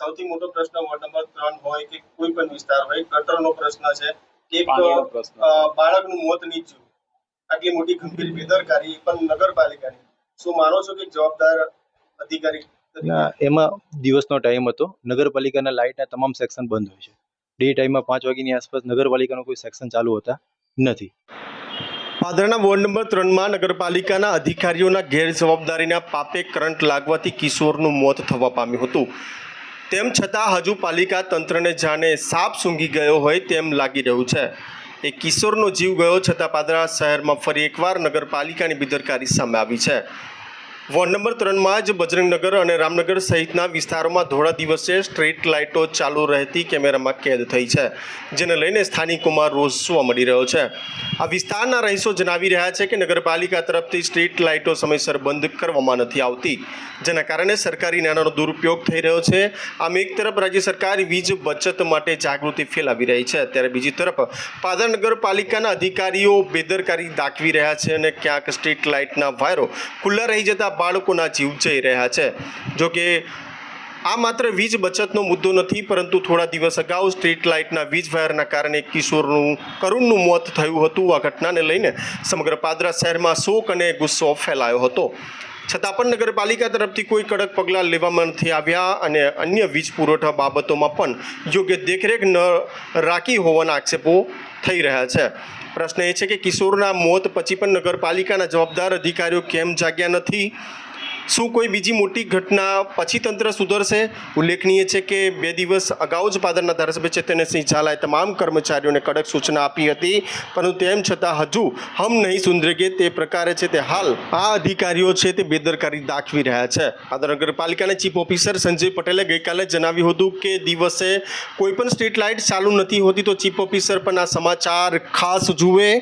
સૌથી મોટો પ્રશ્ન વોર્ડ નંબર ત્રણ હોય કે કોઈ પણ વિસ્તાર હોય ગટરનો પ્રશ્ન છે. કે એક બાળકનું મોત નીપજ્યું. આટલી મોટી ગંભીર બેદરકારી પણ નગરપાલિકાની. શું માનો છો કે જવાબદાર અધિકારી? એમાં દિવસનો ટાઈમ હતો. નગરપાલિકાના લાઇટના તમામ સેક્શન બંધ હોય છે. ડે ટાઈમમાં પાંચ વાગ્યાની આસપાસ નગરપાલિકાનો કોઈ સેક્શન ચાલુ હોતા નથી. પાદરના વોર્ડ નંબર ત્રણમાં નગરપાલિકાના અધિકારીઓના ગેરજવાબદારીના પાપે કરંટ લાગવાથી કિશોરનું મોત થવા પામ્યું હતું. તેમ છતાં હજુ પાલિકા તંત્રને જાણે સાપ સૂંઘી ગયો હોય તેમ લાગી રહ્યું છે. એ કિશોરનો જીવ ગયો છતાં પાદરા શહેરમાં ફરી એકવાર નગરપાલિકાની બેદરકારી સામે આવી છે. વોર્ડ નંબર ત્રણમાં જ બજરંગનગર અને રામનગર સહિતના વિસ્તારોમાં ધોળા દિવસે સ્ટ્રીટ લાઇટો ચાલુ રહેતી કેમેરામાં કેદ થઈ છે, જેને લઈને સ્થાનિકોમાં રોષ જોવા મળી રહ્યો છે. આ વિસ્તારના રહીશો જણાવી રહ્યા છે કે નગરપાલિકા તરફથી સ્ટ્રીટ લાઇટો સમયસર બંધ કરવામાં નથી આવતી, જેના કારણે સરકારી નાણાંનો દુરુપયોગ થઈ રહ્યો છે. આમ એક તરફ રાજ્ય સરકાર વીજ બચત માટે જાગૃતિ ફેલાવી રહી છે, ત્યારે બીજી તરફ પાદર નગરપાલિકાના અધિકારીઓ બેદરકારી દાખવી રહ્યા છે અને ક્યાંક સ્ટ્રીટ લાઇટના વાયરો ખુલ્લા રહી જતા બાળકોના જીવ જઈ રહ્યા છે. જોકે આ માત્ર વીજ બચતનો મુદ્દો નથી, પરંતુ થોડા દિવસ અગાઉ સ્ટ્રીટ લાઇટના વીજ વાયરના કારણે કિશોરનું, કરુણનું મોત થયું હતું. આ ઘટનાને લઈને સમગ્ર પાદરા શહેરમાં શોક અને ગુસ્સો ફેલાયો હતો. છતાં પણ નગરપાલિકા તરફથી કોઈ કડક પગલાં લેવામાં નથી આવ્યા અને અન્ય વીજ પુરવઠા બાબતોમાં પણ યોગ્ય દેખરેખ ન રાખી હોવાના આક્ષેપો થઈ રહ્યા છે. પ્રશ્ન એ છે કે કિશોરના મોત પછી પણ નગરપાલિકાના જવાબદાર અધિકારીઓ કેમ જાગ્યા નથી? શું કોઈ બીજી મોટી ઘટના પછી તંત્ર સુધરશે? ઉલ્લેખનીય છે કે બે દિવસ અગાઉ જ પાદરના ધારાસભ્ય ચૈતન્યસિંહ ઝાલાએ તમામ કર્મચારીઓને કડક સૂચના આપી હતી. પરંતુ તેમ છતાં હજુ હમ નહીં સુંદરગે તે પ્રકારે છે તે હાલ આ અધિકારીઓ છે તે બેદરકારી દાખવી રહ્યા છે. આદર નગરપાલિકાના ચીફ ઓફિસર સંજય પટેલે ગઈકાલે જણાવ્યું હતું કે દિવસે કોઈ પણ સ્ટ્રીટ લાઇટ ચાલુ નથી હોતી તો ચીફ ઓફિસર પણ આ સમાચાર ખાસ જુએ.